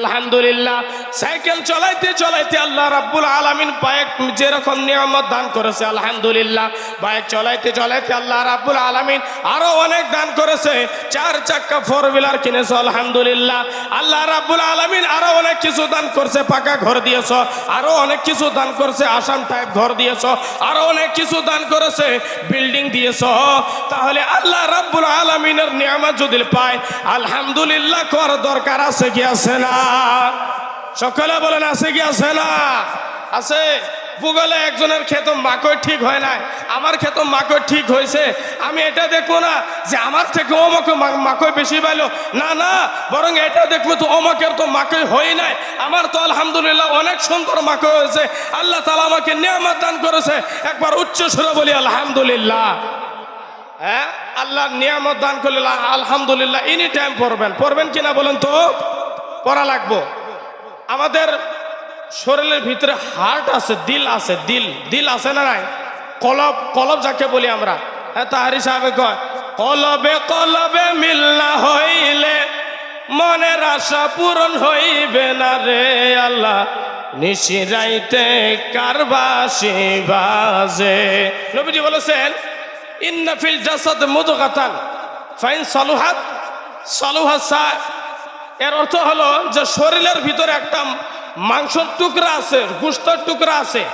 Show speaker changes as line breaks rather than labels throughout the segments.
আলহামদুলিল্লাহ, সাইকেল চলাইতে চলাইতে আল্লাহ রাব্বুল আলামিন বাইক যেরকম নিয়ামত দান করেছে, আলহামদুলিল্লাহ, বাইক চলাইতে চলাইতে আল্লাহ রাব্বুল আলামিন আরও অনেক দান করেছে, চার চাক্কা ফোর হুইলার কিনেছো, আলহামদুলিল্লাহ, আল্লাহ রাব্বুল আলামিন আরও অনেক কিছু দান করছে, পাকা ঘর দিয়েছ, আরও অনেক কিছু দান করছে, আসাম টাইপ ঘর দিয়েছ, আরও অনেক কিছু দান করেছে বিল্ডিং দিয়েছ, তাহলে আল্লাহ রাব্বুল আলামিনের নিয়ামত যদি পায়, আলহামদুলিল্লাহ, কর দরকার আছে কি আছে না? সকলে বলেন, আছে কি, আছে না? আছে। ভূগোলে একজনের ক্ষেত মাকড় ঠিক হয় নাই। আমার ক্ষেত মাকড় ঠিক হয়েছে। আমি এটা দেখব না যে আমার থেকে অমকে মাকড় বেশি পাইলো। না না, বরং এটা দেখব তো অমকের তো মাকড় হয় নাই। আমার তো আলহামদুলিল্লাহ অনেক সুন্দর মাকড় হয়েছে। আল্লাহ তালা আমাকে নিয়ামত দান করেছে। একবার উচ্চ সুরে বলি, আলহামদুলিল্লাহ। হ্যাঁ আল্লাহ নিয়ামত দান করলে আলহামদুলিল্লাহ এনি টাইম পড়বেন। পড়বেন কিনা বলেন তো? পড়া লাগবো। আমাদের শরীরের ভিতরে হার্ট আছে, দিল আছে, দিল দিল আছে না নাই? কলব কলব যাকে বলি আমরা। হ্যাঁ তাহারি সাহেব কয়, কলবে কলবে মিল না হইলে মনের আশা পূরণ হইবে না রে আল্লাহ। নিশিরাইতে কারবাসি বাজে। নবীজি বলেছেন ইন্নাফিল জাসাদ মুদগাতান, ফাইন সালুহাত সালুহাত সা এর অর্থ হলো যে শরীরের ভিতরে একটা মাংসর টুকরা আছে, গুস্তর টুকরা আছে,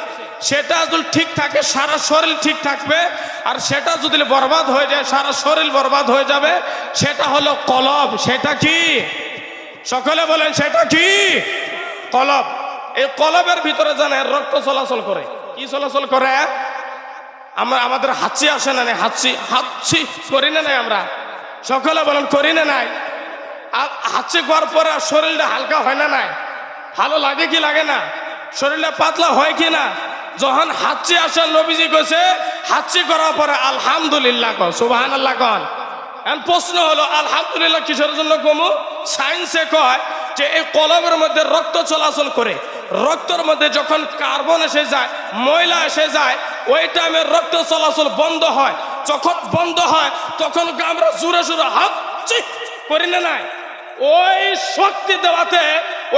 সেটা যদি ঠিক থাকে, সারা শরীর ঠিক থাকবে, আর সেটা যদি বরবাদ হয়ে যায়, সারা শরীর বরবাদ হয়ে যাবে, সেটা হলো কলব। সেটা কি? সকলে বলেন, সেটা কি? কলব। এই কলবের ভিতরে জানেন রক্ত চলাচল করে। কি চলাচল করে? আমরা, আমাদের হাঁচি আসে না হাঁচি হাঁচি করি না নাই আমরা। সকলে বলেন, করি না নাই? হাঁচি করার পরে শরীরটা হালকা হয় না নাই? ভালো লাগে কি লাগে না? শরীরটা পাতলা হয় কি না? যখন হাঁচি আসে, নবীজি কইছে, হাঁচি করার পরে আলহামদুলিল্লাহ কন সুবাহান আল্লাহ কন প্রশ্ন হলো, আলহামদুলিল্লাহ কিসের জন্য কমু? সায়েন্সে কয় যে এই কলমের মধ্যে রক্ত চলাচল করে, রক্তের মধ্যে যখন কার্বন এসে যায়, ময়লা এসে যায়, ওই টাইমে রক্ত চলাচল বন্ধ হয়। যখন বন্ধ হয়, তখন আমরা জোরে জোরে হাঁচি করি না নাই? ওই শক্তি দেওয়াতে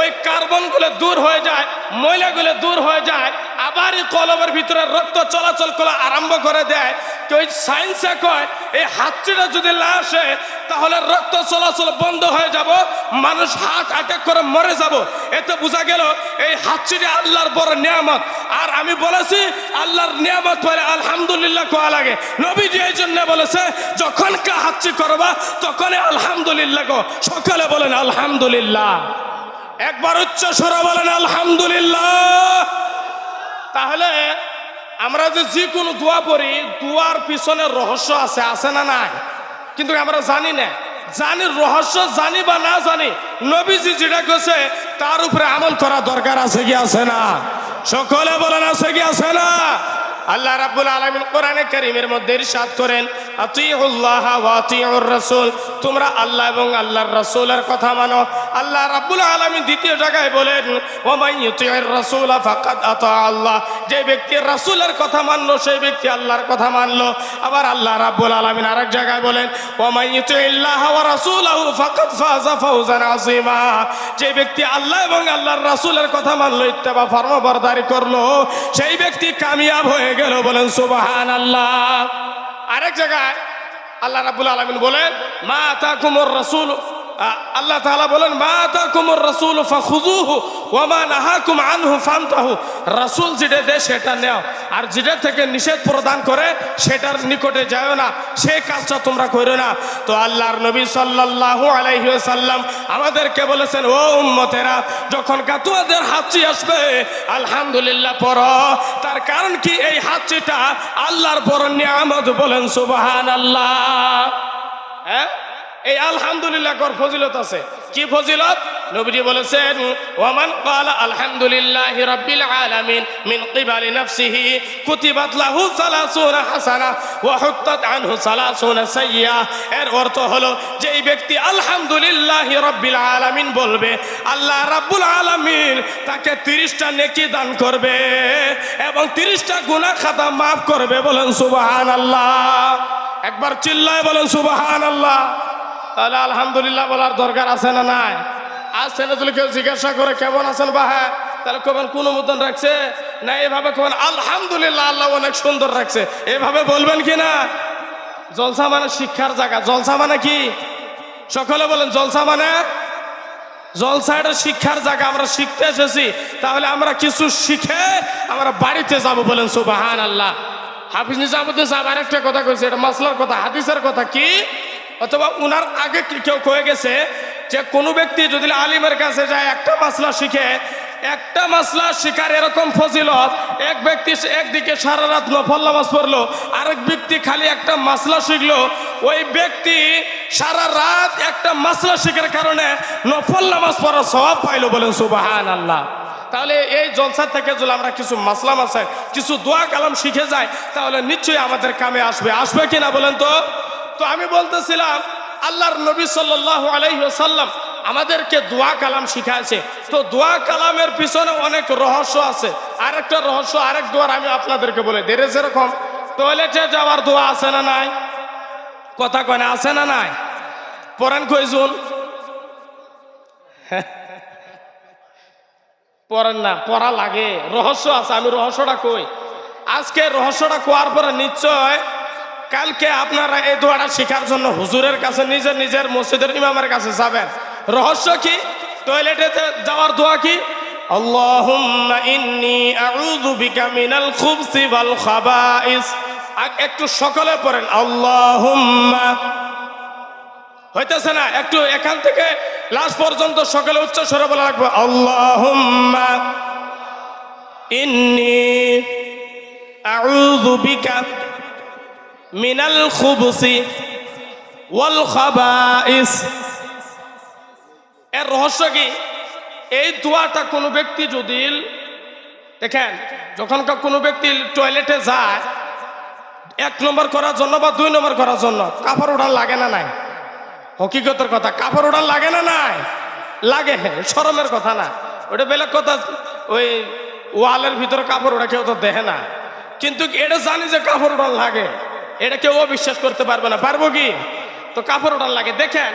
ওই কার্বনগুলো দূর হয়ে যায়, ময়লাগুলো দূর হয়ে যায়, আবার এই কলমের ভিতরে রক্ত চলাচল করা আরম্ভ করে দেয়। তো ওই সায়েন্সে কয়, এই হাতটিটা যদি না আসে, তাহলে রক্ত চলাচল বন্ধ হয়ে যাব, মানুষ হার্ট অ্যাটাক করে মরে যাব। এতে বোঝা গেল, এই হাতচিটি আল্লাহর বড় নিয়ামত। আর আমি বলেছি, আল্লাহর নিয়ামত পরে আলহামদুলিল্লাহ কোয়া লাগে। নবীজি এই জন্য বলেছে, যখন কা হাতচি করবা, তখনই আলহামদুলিল্লাহ গো সকালে বলেন আলহামদুলিল্লাহ। একবার উচ্চ স্বরে বলেন, আলহামদুলিল্লাহ। তাহলে আমরা যে যে কোনো দোয়া পড়ি, দোয়ার পিছনে রহস্য আছে আছে না নাই? কিন্তু আমরা জানি না। জানি রহস্য, জানি বা না জানি, নবীজি যেটা কইছে, তার উপরে আমল করা দরকার আছে কি আছে না? সকলে বলেন, আছে কি আছে না? আল্লাহ রাব্বুল আলামিন কোরআনে কারীমের মধ্যে ইরশাদ করেন, আতিউল্লাহ ওয়া আতিউর রাসূল। তোমরা আল্লাহ এবং আল্লাহর রাসূলের কথা মানো। আল্লাহ রাব্বুল আলামিন দ্বিতীয় জায়গায় বলেন, ওয়া মান ইউতিউর রাসূল ফাকাদ আতা আল্লাহ। যে ব্যক্তি রাসূলের কথা মানলো, সেই ব্যক্তি আল্লাহর কথা মানলো। আবার আল্লাহ রাব্বুল আলামিন আরেক জায়গায় বলেন যে ব্যক্তি আল্লাহ এবং আল্লাহর রাসূলের কথা মানলো, ইত্তেবা ফরমাবরদারি করল, সেই ব্যক্তি কামিয়াব হয়ে গেল বলেন সুবাহান আল্লাহ আরেক জায়গায় আল্লাহ রাবুল আলমিন বলেন, মা তা কুমর রসুল আল্লাহ তাআলা বলেন, মা তা কুমর রসুল ফাখুজুহু ওয়া মা নাহাকুম আনহু ফান্তাহু রাসূল যেটা দেয় সেটা নেও, আর যেটা থেকে নিষেধ প্রদান করে সেটার নিকটে যাও না সেই কাজটা তোমরা করো না। তো আল্লাহর নবী সাল্লাল্লাহু আলাইহি ওয়াসাল্লাম আমাদেরকে বলেছেন, ও উম্মতেরা, যখন তোমাদের হাঁচি আসবে, আলহামদুলিল্লাহ পড়ো। তার কারণ কি? এই হাঁচিটা আল্লাহর বড় নিয়ামত বলেন, সুবহানাল্লাহ। হ্যাঁ? এই আলহামদুলিল্লাহ কর ফজিলত আছে। কি ফজিলত? নবীজি বলেছেন, ওয়ামান ক্বালা আলহামদুলিল্লাহি রাব্বিল আলামিন মিন কিবালি নাফসিহি কুতিবাত লাহু সালাসুনা হাসানা ওয়া হুত্তাত আনহু সালাসুনা সাইয়্যা এর অর্থ হলো যে এই ব্যক্তি আলহামদুলিল্লাহি রাব্বিল আলামিন বলবে, আল্লাহ রাব্বুল আলামিন তাকে 30টা নেকি দান করবে এবং 30টা গুনাহ খাতা maaf করবে। বলেন, সুবহানাল্লাহ। একবার চিল্লায় বলেন, সুবহানাল্লাহ। তাহলে আলহামদুলিল্লাহ বলার দরকার আছে না নাই? আজ যদি কেউ জিজ্ঞাসা করে, কেমন আছেন বা হ্যাঁ তাহলে কবেন, কোন মতন রাখছে? না, এভাবে কবেন, আলহামদুলিল্লাহ, আল্লাহ অনেক সুন্দর রাখছে। এভাবে বলবেন কি না? জলসা মানে শিক্ষার জায়গা। জলসা মানে কি? সকলে বলেন, জলসা মানে? জলসা এটা শিক্ষার জায়গা। আমরা শিখতে এসেছি। তাহলে আমরা কিছু শিখে আমরা বাড়িতে যাব বলেন সুবাহান আল্লাহ হাফিজ নিজামুদ্দিন সাহেব আরেকটা কথা কইছে, এটা মাসলার কথা, হাদিসের কথা। কি? অথবা উনার আগে কেউ কয়ে গেছে যে কোনো ব্যক্তি যদি আলিমের কাছে যায় একটা মাসলা শিখে, একটা মাসলা শিকার এরকম ফজিলত, এক ব্যক্তি একদিকে সারা রাত নফল নামাজ পড়ল, আরেক ব্যক্তি খালি একটা মাসলা শিখলো, ওই ব্যক্তি সারা রাত একটা মাসলা শিখার কারণে নফল নামাজ পড়ার স্বভাব পাইলো বলেন সুবাহান আল্লাহ তাহলে এই জলসা থেকে যদি আমরা কিছু মাসলা মাসায়, কিছু দোয়া কালাম শিখে যাই, তাহলে নিশ্চয়ই আমাদের কামে আসবে। আসবে কিনা বলেন তো? তো আমি বলতেছিলাম, আল্লাহর নবী সাল্লাল্লাহু আলাইহি ওয়াসাল্লাম আমাদেরকে দোয়া কালাম শিখাইছে। তো দোয়া কালামের পিছনে অনেক রহস্য আছে। আরেকটা রহস্য, আরেক দোয়ার আমি আপনাদেরকে বলে দেরে যেরকম টয়লেটে যাওয়ার দোয়া আছে না নাই? কথা কয় না, আছে না নাই? পড়েন কইজুন পড়েন না, পড়া লাগে। রহস্য আছে, আমি রহস্যটা কই? আজকে রহস্যটা কোয়ার পরে নিশ্চয় কালকে আপনারা এই দোয়াটা শেখার জন্য হুজুরের কাছে নিজের নিজের মসজিদের ইমামের কাছে যাবেন। রহস্য কি? টয়লেটে যাওয়ার দোয়া কি? একটু সকলে পড়েন। আল্লাহুম্মা। হইতেছে না, একটু এখান থেকে লাস্ট পর্যন্ত সকলে উচ্চ স্বরে বলা রাখব আল্লাহুম্মা ইন্নি আউযু বিকা মিনাল খুবসি ওয়াল খাবাইস। এর রহস্য কি? এই দোয়াটা কোনো ব্যক্তি যদি দেখেন, যখন কোনো ব্যক্তি টয়লেটে যায়, এক নম্বর করার জন্য বা দুই নম্বর করার জন্য, কাপড় ওঠার লাগে না নাই? হকিকতের কথা, কাপড় ওঠার লাগে না নাই? লাগে সরমের কথা না। ওটা বেলেগ কথা, ওই ওয়ালের ভিতরে কাপড় ওটা কেউ তো দেখে না। কিন্তু এটা জানি যে কাপড় ওঠার লাগে। এটা কেউ বিশ্বাস করতে পারবে না। পারব কি? তো কাপড় ওঠার লাগে। দেখেন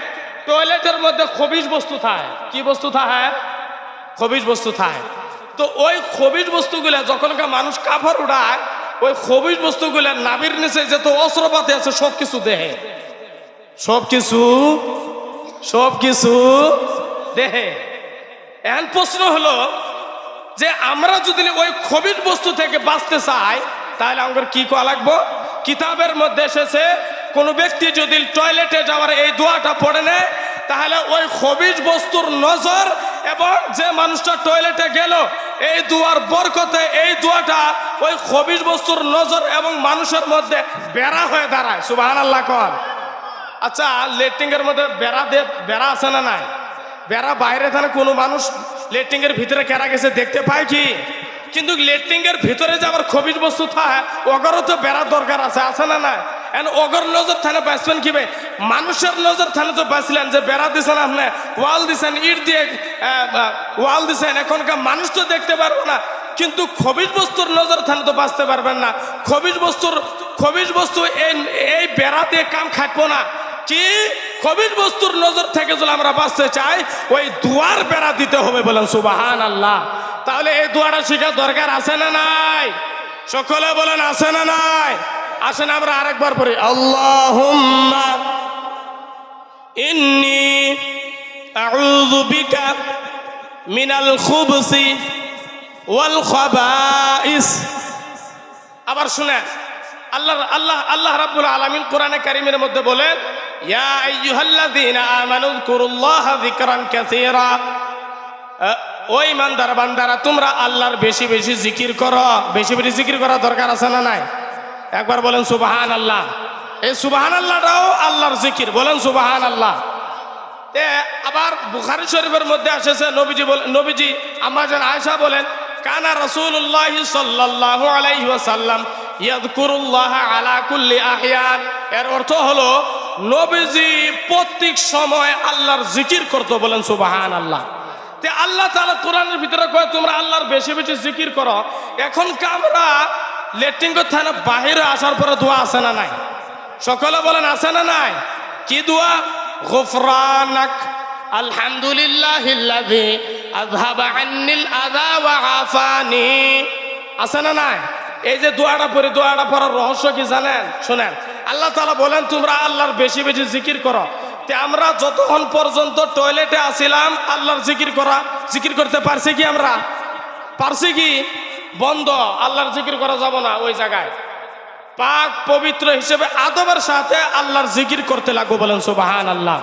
টয়লেটের মধ্যে খবিজ বস্তু থাকে কি বস্তু থাকে খবিজ বস্তু থাকে তো ওই খবিজ বস্তুগুলা যখনকার মানুষ কাপড় উড়ায় ওই খবিজ বস্তুগুলা নাবির নিচে যত অস্ত্রপাতি আছে সব কিছু দেহে। সব কিছু সব কিছু দেহে। এখন প্রশ্ন হলো যে আমরা যদি ওই খবিজ বস্তু থেকে বাঁচতে চাই তাহলে আমাদের কি করা লাগবো? কিতাবের মধ্যে এসেছে, কোনো ব্যক্তি যদি টয়লেটে যাওয়ার এই দোয়াটা পড়ে নেয়, তাহলে ওই খবিজ বস্তুর নজর এবং যে মানুষটা টয়লেটে গেল, এই দুয়ার বরকতে এই দুয়াটা ওই খবিজ বস্তুর নজর এবং মানুষের মধ্যে বেড়া হয়ে দাঁড়ায়। সুবাহ আল্লাহ কর আচ্ছা লেট্রিং এর মধ্যে বেড়া দে, বেড়া আছে না নাই? বেড়া বাইরে থাকে কোনো মানুষ লেট্রিং এর ভিতরে কেরা গেছে দেখতে পায় কি? কিন্তু লেট্রিং এর ভিতরে যে আবার খবিজ বস্তু থাকে, ওগরও তো বেড়ার দরকার আছে আছে না না এন ওগর নজর থানে বাঁচবেন কিবে? মানুষের নজর থানে তো বাঁচলেন যে বেড়া দিছেন আপনি, ওয়াল দিছেন, ইট দিয়ে ওয়াল দিছেন, এখনকার মানুষ তো দেখতে পারব না। কিন্তু খবিজ বস্তুর নজর থানে তো বাঁচতে পারবেন না। খবিজ বস্তুর, খবিজ বস্তু এই বেড়া দিয়ে কাম খাটবো না। কি? খবিজ বস্তুর নজর থেকে যদি আমরা বাঁচতে চাই, ওই দুয়ার বেড়া দিতে হবে বলেন সুবাহান আল্লাহ তাহলে এই দুয়ারটা শেখার দরকার আছে না নাই? সকলে বলেন, আছে না নাই? আসেন আমরা আরেকবার পড়ি, আল্লাহুম্মা ইন্নি আউযু বিকা মিনাল খুবসি ওয়াল আবার শুনেন, আল্লাহ আল্লাহ আল্লাহ রাব্বুল আলামিন কোরআনে কারীমের মধ্যে বলেন ইয়া আইয়ুহাল্লাযীনা আমানু যকুরুল্লাহা যিকরান কাসীরা। আহ, ওই ইমানদার বান্দারা তোমরা আল্লাহর বেশি বেশি জিকির করো। বেশি বেশি জিকির করা দরকার আছে না নাই? একবার বলেন সুবাহান আল্লাহ এই সুবাহান আল্লাহটাও আল্লাহর জিকির। বলেন সুবাহান আল্লাহ আবার বুখারি শরীফের মধ্যে এসেছে নবীজি নবীজি আমাজন আয়েশা বলেন কানা রাসূলুল্লাহ সাল্লাল্লাহু আলাইহি ওয়াসাল্লাম ইয়াযকুরুল্লাহ আলা কুল্লি আহয়ান। এর অর্থ হলো নবীজি প্রত্যেক সময় আল্লাহর জিকির করতো, বলেন সুবহানাল্লাহ। তে আল্লাহ তালা কোরআনের ভিতরে কয়, তোমরা আল্লাহর বেশি বেশি জিকির করো। এখন আমরা লেট্রিন করতে না, বাহিরে আসার পরে দোয়া আছে না নাই? সকলে বলেন, আছে না নাই? কি দোয়া? গুফরানাক ওয়া আছে না নাই? এই যে দোয়াটা পরে দোয়াটা পড়ার রহস্য কি জানেন? শুনেন। আল্লাহ তালা বলেন, তোমরা আল্লাহর বেশি বেশি জিকির করো। তে আমরা যতক্ষণ পর্যন্ত টয়লেটে আসিলাম, আল্লাহর জিকির করা, জিকির করতে পারছি কি আমরা? পারছি কি? বন্ধ, আল্লাহর জিকির করা যাব না ওই জায়গায়। পাক পবিত্র হিসেবে আদবের সাথে আল্লাহর জিকির করতে লাগবো বলেন সুবাহান আল্লাহ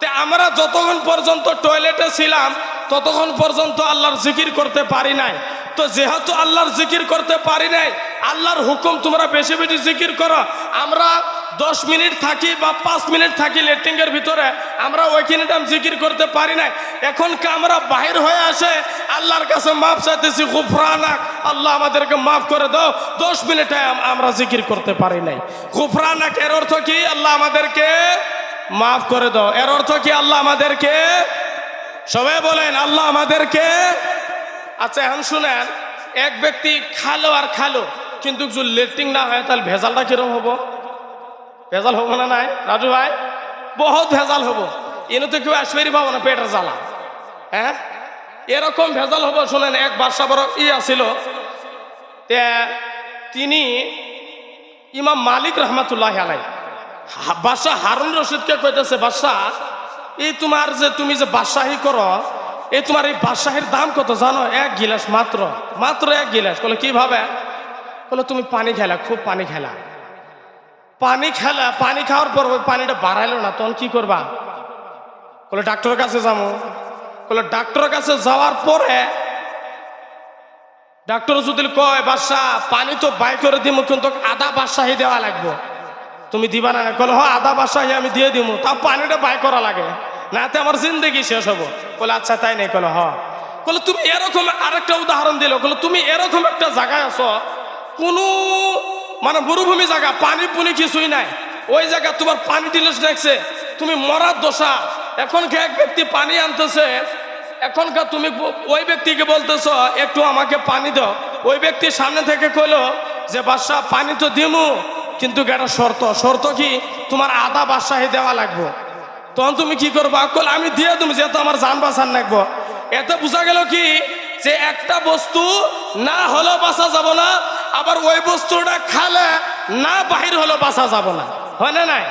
তে আমরা যতক্ষণ পর্যন্ত টয়লেটে ছিলাম, ততক্ষণ পর্যন্ত আল্লাহর জিকির করতে পারি নাই। তো যেহেতু আল্লাহর জিকির করতে পারি নাই আল্লাহর হুকুম, তোমরা বেশি বেশি জিকির করো। আমরা দশ মিনিট থাকি বা পাঁচ মিনিট থাকি লেট্রিংয়ের ভিতরে, আমরা ওইখানে টাইম জিকির করতে পারি নাই। এখন কি আমরা বাহির হয়ে আসে, আল্লাহর কাছে মাফ চাইতেছি, গুফরানাক, আল্লাহ আমাদেরকে মাফ করে দাও। দশ মিনিটে আম- আমরা জিকির করতে পারি নাই। গুফরানাক এর অর্থ কি? আল্লাহ আমাদেরকে মাফ করে দাও। এর অর্থ কি? আল্লাহ আমাদেরকে সবাই বলেন, আল্লাহ আমাদেরকে আচ্ছা এখন শুনেন, এক ব্যক্তি খালো আর খালো। কিন্তু যদি লেট্রিং না হয়, তাহলে ভেজালটা কিরম হব? ভেজাল হব না নাই? রাজু ভাই, বহুত ভেজাল হব। এনে তো কেউ আসবেরই পাবো না, পেটের জ্বালা। হ্যাঁ? এরকম ভেজাল হব, শুনেন, এক বাদশা বড় ই আছিল। তে তিনি ইমাম মালিক রহমাতুল্লাহ আলাই বাদশাহ হারুন রশিদকে কইতেছে, বাদশাহ, এই তোমার যে তুমি যে বাদশাহী করো, এই তোমার এই বাদশাহীর দাম কত জানো? এক গিলাস মাত্র মাত্র এক গিলাস। বলে কীভাবে? বলে, তুমি পানি খেলা, খুব পানি খেলা। পানি খেলা, পানি খাওয়ার পর ওই পানিটা বাড়াইলো না, তখন কি করবা? বলে ডাক্তারের কাছে যাব বলে ডাক্তারের কাছে যাওয়ার পরে ডাক্তার যদি কয়, বাদশা, পানি তো বাই করে দিব কিন্তু আধা বাদশাহী দেওয়া লাগবে। তুমি দিবা না? কলে হ আধা বাদশাহী আমি দিয়ে দিব তা পানিটা বাই করা লাগে, নাতে আমার জিন্দগি শেষ হব। বলে আচ্ছা তাই নেই। কলে হ। তুমি এরকম আরেকটা উদাহরণ দিল। বলে তুমি এরকম একটা জায়গায় আছো কোনো মানে মরুভূমি জায়গা, পানি পুনি কিছুই নাই। ওই জায়গা তোমার পানি টিলেস দেখছে তুমি মরার দশা। এখন এক ব্যক্তি পানি আনতেছে এখনকার তুমি ওই ব্যক্তিকে বলতেছ, একটু আমাকে পানি দাও। ওই ব্যক্তি সামনে থেকে কইলো যে, বাদশাহ, পানি তো দিমু, কিন্তু একটা শর্ত? শর্ত কি? তোমার আধা বাদশাহী দেওয়া লাগবে। তখন তুমি কি করবা? কল আমি দিয়ে তুমি যেহেতু আমার যান বাঁচান রাখব এতে বোঝা গেল কি? যে একটা বস্তু না হলেও বাঁচা যাব না আবার ওই বস্তুটা খালে না বাহির হলো বাসা যাব না। হয় না নাই?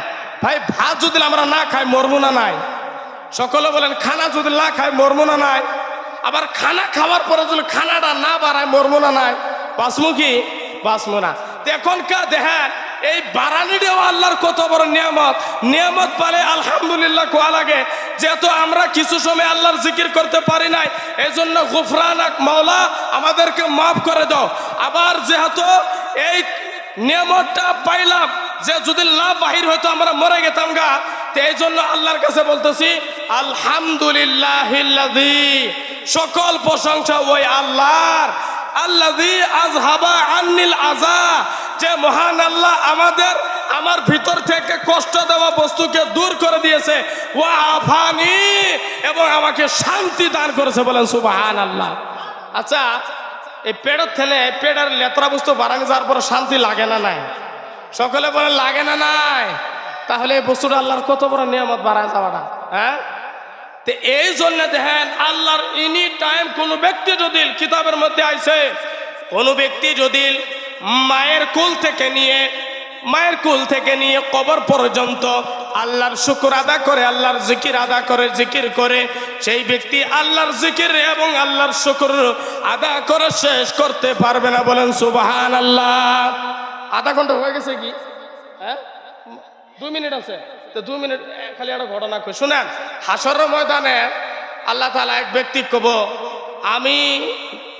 ভাই, ভাত যদি আমরা না খাই, মরবো না নাই? সকলে বলেন, খানা যদি না খাই, মরবো না নাই? আবার খানা খাওয়ার পরে যদি খানাটা না বাড়ায়, মরবো না নাই? বাসমুখী কি? না। এখনকার দেখেন এই বারানিটাও আল্লাহর কত বড় নিয়ামত। নিয়ামত পালে আলহামদুলিল্লাহ কোয়া লাগে, যেহেতু আমরা কিছু সময় আল্লাহর জিকির করতে পারি নাই এই জন্য গুফরানাক মাওলা আমাদেরকে মাফ করে দাও। আবার যেহেতু এই নিয়ামতটা পাইলাম, যে যদি লাভ বাহির হয়তো আমরা মরে গেতাম গা, তো এই জন্য আল্লাহর কাছে বলতেছি আলহামদুলিল্লাহ সকল প্রশংসা ওই আল্লাহর। আল্লাদি আজহাবা আন্নিল আজা যে মহান আল্লাহ আমাদের, আমার ভিতর থেকে কষ্ট দেওয়া বস্তুকে দূর করে দিয়েছে। ওয়া আফানি, এবং আমাকে শান্তি দান করেছে বলেন সুবাহান আল্লাহ আচ্ছা এই পেটের থেলে পেটের লেতরা বস্তু বাড়ানি যাওয়ার পরে শান্তি লাগে না নাই? সকলে বলে লাগে না নাই? তাহলে এই বস্তুটা আল্লাহর কত বড় নিয়ামত বাড়ায় যাওয়াটা হ্যাঁ? তো এই জন্য দেখেন, আল্লাহর এনি টাইম কোন ব্যক্তি যদি কিতাবের মধ্যে আইছে, কোন ব্যক্তি যদি মায়ের কুল থেকে নিয়ে, মায়ের কুল থেকে নিয়ে কবর পর্যন্ত আল্লাহর শুকুর আদা করে, আল্লাহর জিকির আদা করে, জিকির করে, সেই ব্যক্তি আল্লাহর জিকির এবং আল্লাহর শুকুর আদা করে শেষ করতে পারবে না বলেন সুবাহান আল্লাহ আধা ঘণ্টা হয়ে গেছে কি? হ্যাঁ? দুই মিনিট আছে। তো দুই মিনিট খালি একটা ঘটনা কই। শুনেন হাসর ময়দানে আল্লাহ তালা এক ব্যক্তি কব আমি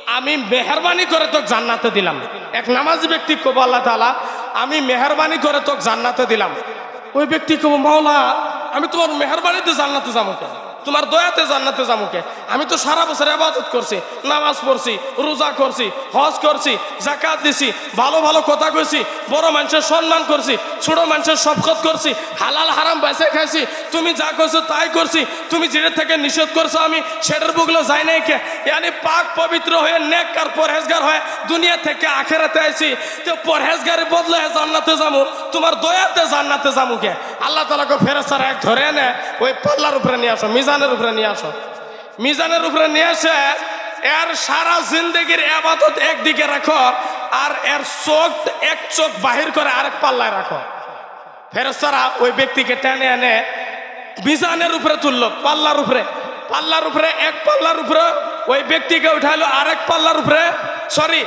আমি মেহরবানি করে তোকে জান্নাতে দিলাম। এক নামাজি ব্যক্তি কব আল্লাহ তালা আমি মেহরবানি করে তোকে জান্নাতে দিলাম। ওই ব্যক্তি কব মাওলা আমি তোমার মেহরবানিতে জান্নাতে যাব কেন তোমার দয়াতে জান্নাতে যাব কে? আমি তো সারা বছর আবাদত করছি, নামাজ পড়ছি, রোজা করছি, হজ করছি জাকাত দিছি, ভালো ভালো কথা কইছি, বড় মানুষের সম্মান করছি, ছোট মানুষের শপকত করছি, হালাল হারাম বেঁচে খাইছি, তুমি যা করছ তাই করছি, তুমি যেটা থেকে নিষেধ করছ আমি সেটার বুকলো যাই নাই কে? ইয়ানি পাক পবিত্র হয়ে নেক আর পরহেজগার হয়ে দুনিয়া থেকে আখেরাতে আইছি, তো পরহেজগারের বদলে জান্নাতে যাব, তোমার দয়াতে জান্নাতে যাব কে? আল্লাহ তালাকে ফেরেস্তারা এক ধরে এনে ওই পাল্লার উপরে নিয়ে আসো, মিজানের উপরে নিয়ে আসো। মিজানের উপরে নিয়ে এসে এর সারা জিন্দগির আবাদত একদিকে রাখো আর এর চোখ, এক চোখ বাহির করে আরেক পাল্লায় রাখো। ফেরস্তারা ওই ব্যক্তিকে টেনে এনে মিজানের উপরে তুললো, পাল্লার উপরে। পাল্লার উপরে, এক পাল্লার উপরে ওই ব্যক্তিকে উঠাইলো, আরেক পাল্লার উপরে, সরি,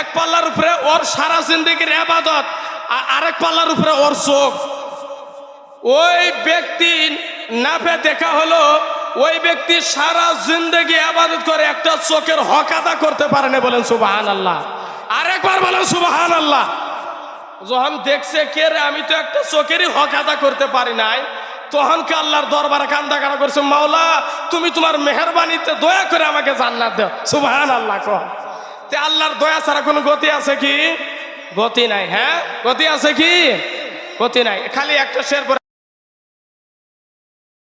এক পাল্লার উপরে ওর সারা জিন্দগির আবাদত, আর আরেক পাল্লার উপরে ওর চোখ। ওই ব্যক্তি নাফে দেখা হলো, ওই ব্যক্তি সারা জিন্দগি আবাদত করে একটা চোখের হক আদা করতে পারে না বলেন সুবাহান আল্লাহ আরেকবার বলেন সুবাহান আল্লাহ যখন দেখছে কে রে, আমি তো একটা চোখেরই হক আদা করতে পারি নাই। তখন কে আল্লাহর দরবারে কান্দা কাটা করছে, মাওলা, তুমি তোমার মেহরবানিতে দয়া করে আমাকে জান্নাত দাও। সুবহান আল্লাহ কহ তে আল্লাহর দয়া ছাড়া কোনো গতি আছে কি? গতি নাই হ্যাঁ? গতি আছে কি? গতি নাই। খালি একটা শের পরে